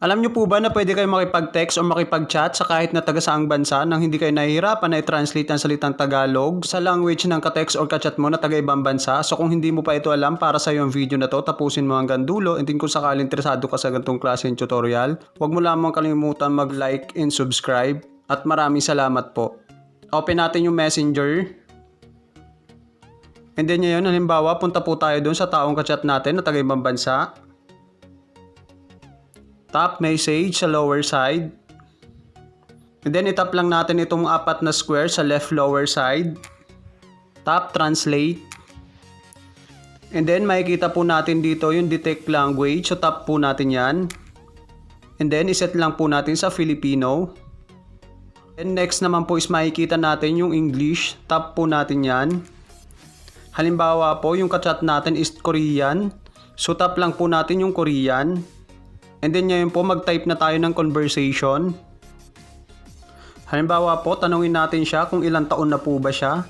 Alam niyo po ba na pwede kayo makipag-text o makipag-chat sa kahit na taga saang bansa nang hindi kayo nahihirapan na i-translate ang salitang Tagalog sa language ng ka-text or ka-chat mo na taga ibang bansa? So kung hindi mo pa ito alam para sa yung video na to, tapusin mo hanggang dulo. And din kung sakaling interesado ka sa ganitong klaseng tutorial, huwag mo lamang kalimutan mag-like and subscribe. At maraming salamat po. Open natin yung messenger. And then ngayon, halimbawa, punta po tayo doon sa taong ka-chat natin na taga ibang bansa. Tap message sa lower side. And then itap lang natin itong apat na square sa left lower side. Tap translate. And then makikita po natin dito yung detect language. So tap po natin yan. And then iset lang po natin sa Filipino. And next naman po is makikita natin yung English. Tap po natin yan. Halimbawa po yung kachat natin is Korean. So tap lang po natin yung Korean. And then ngayon po mag-type na tayo ng conversation. Halimbawa po, tanungin natin siya kung ilang taon na po ba siya.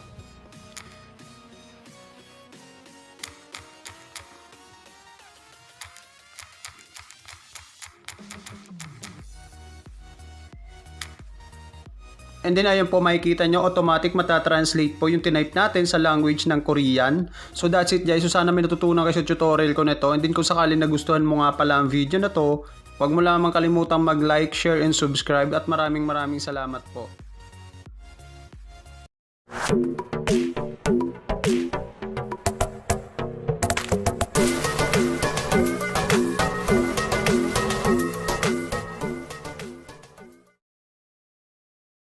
And then ayun po makikita nyo automatic matatranslate po yung tinype natin sa language ng Korean. So that's it guys. So sana may natutunan kayo sa tutorial ko nito. And then kung sakali nagustuhan mo nga pala ang video na to, huwag mo lamang kalimutang mag-like, share, and subscribe. At maraming maraming salamat po.